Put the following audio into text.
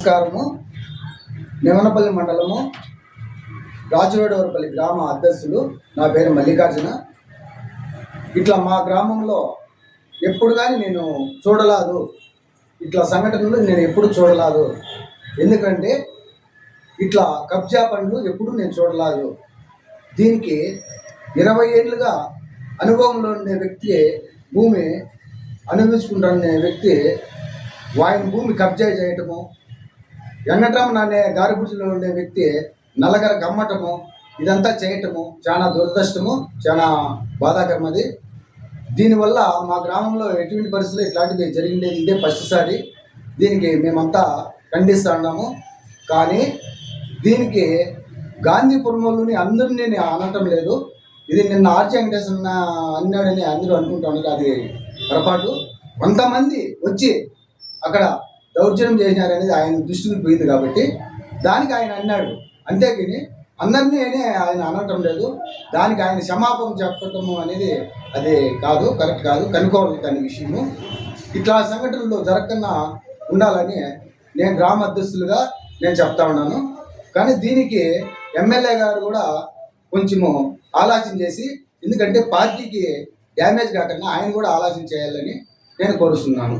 నమస్కారము. నిమనపల్లి మండలము రాజువేడవరపల్లి గ్రామ అధ్యక్షులు నా పేరు మల్లికార్జున. ఇట్లా మా గ్రామంలో ఎప్పుడు కానీ నేను చూడలేదు. ఇట్లా సంఘటనలు నేను ఎప్పుడు చూడలేదు. ఎందుకంటే ఇట్లా కబ్జా పనులు ఎప్పుడు నేను చూడలేదు. దీనికి ఇరవై ఏళ్ళుగా అనుభవంలో ఉండే వ్యక్తి భూమి అనుభవించుకుంటున్న వ్యక్తి ఆయన భూమి కబ్జా చేయటము వెంకటరమణ అనే గారిపుడిలో ఉండే వ్యక్తి నల్లగర గమ్మటము ఇదంతా చేయటము చాలా దురదృష్టము చాలా బాధాకరమది దీనివల్ల మా గ్రామంలో ఎటువంటి పరిస్థితులు ఇట్లాంటివి జరిగిండేది ఇదే ఫస్ట్ సారి. దీనికి మేమంతా ఖండిస్తూ ఉన్నాము. కానీ దీనికి గాంధీపురంలోని అందరినీ నేను అనటం లేదు. ఇది నిన్న ఆర్చి వెంకటేశ్వర అన్నాడని అందరూ అనుకుంటున్నారు అది పొరపాటు. కొంతమంది వచ్చి అక్కడ దౌర్జన్యం చేసినారనేది ఆయన దృష్టికి పోయింది కాబట్టి దానికి ఆయన అన్నాడు. అంతేకాని అందరినీ ఆయన అనటం లేదు. దానికి ఆయన క్షమాపణ చెప్పటము అనేది అది కాదు కరెక్ట్ కాదు కనుక్కోవాలి దాని విషయము. ఇట్లా సంఘటనలు జరగకుండా ఉండాలని నేను గ్రామ అధ్యక్షులుగా నేను చెప్తా ఉన్నాను. కానీ దీనికి ఎమ్మెల్యే గారు కూడా కొంచెము ఆలోచన చేసి ఎందుకంటే పార్టీకి డ్యామేజ్ కాకుండా ఆయన కూడా ఆలోచన చేయాలని నేను కోరుస్తున్నాను.